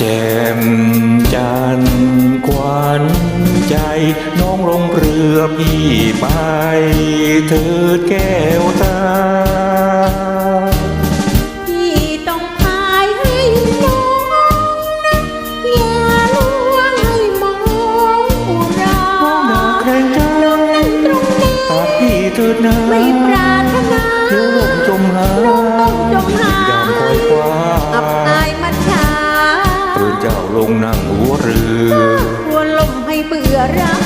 จันทร์ควันใจน้องลงเรือพี่ไปเถิดแก้วตาพี่ต้องพายให้น้องนะอย่าลวงให้มองอุราน้องนาแข่งใจตรงนี้ตาพี่เถิดนา จ้าลงนั่งหัวเรือกลัวลมให้เบื่อรา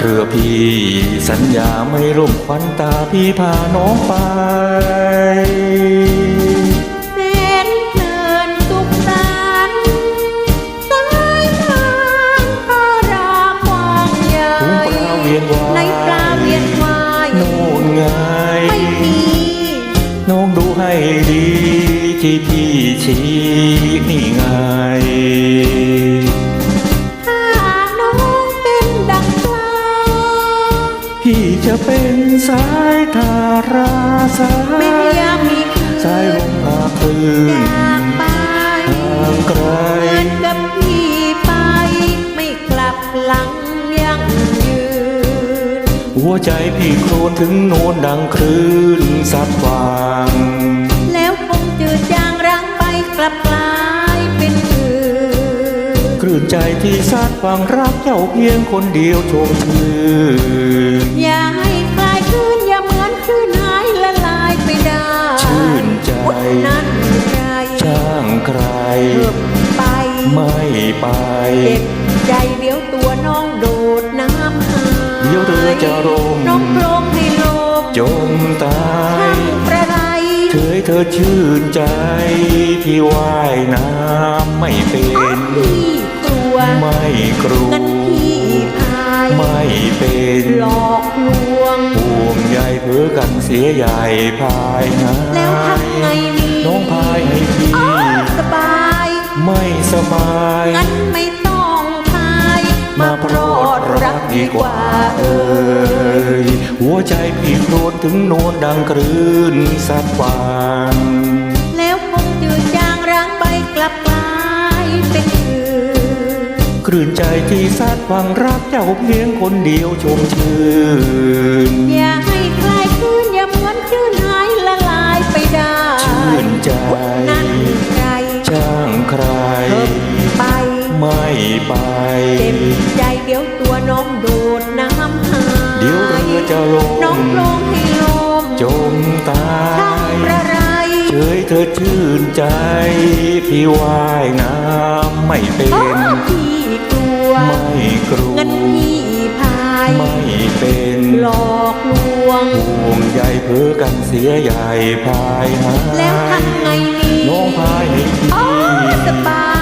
เรือพี่สัญญาไม่ร่มควันตาพี่พาน้องไปแสนเพลินสุขสันต์สายทานพระรากว้างใหญ่ถุงปลาเวียนวายในปลาเวียนวายโน่นไงไม่มีน้องดูให้ดี ที่พี่ชี้นี่ไงถ้าน้องเป็นดังลาพี่จะเป็นสายทาราสายยามมีคืนสายลมพาคลื่นจากไปห่างไกลเหมือนกับพี่ไปไม่กลับหลังยังยืน หัวใจพี่โครนถึงโนนดังคลื่นสัดฟา ใจที่สัดฟังรักเจ้าเพียงคนเดียวชมชื่นอย่าให้คลายคลื่นอย่าเหมือนคลื่นหายละลายไปได้ชื่นใจนั่นใครช่างใครเพิ่มไปไม่ไปเจ็บใจเดี๋ยวตัวน้องโดดน้ำหายเดี๋ยวเรือจะร่มน้องโปรงให้ลมจมตาช่ายงประไรเธอเธอชื่นใจพี่ว่ายน้ำไม่เป็นพี่กลัวไม่ กลัวงั้นพี่พายไม่เป็นหลอกลวงห่วงใยเพื่อกันเสียใหญ่พายหาแล้วทำไงนี่น้องพายให้พี่อ๋อสบาย ไม่สบายงั้นไม่ต้องพายมาพรอดรักดีกว่าเอ่ยหัวใจพี่โครนถึงโนนดังคลื่นสัดฟาง คลื่นใจที่สัดฟังรักเจ้าเพียงคนเดียวชมชื่น อย่าให้คลายคลื่นอย่าเหมือนคลื่นหายละลายไปได้ชื่นใจ นั่นใครช่างใคร เพิ่มไป ไม่ไป เจ็บใจเดี๋ยวตัวน้องโดดน้ำหายเดี๋ยวเรือจะลงน้องลงให้ลมจมตาช่างยประไร เฉยเธอชื่นใจ พี่ว่ายน้ำไม่เป็อ๋อนพี่กลัว ไม่กลัวงั้นพี่พาย ไม่เป็นหลอกลวงห่วงใยเพื่อกันเสียใหญ่พายหาแล้วทำไงนี่น้องพายให้พี่อ๋อสบาย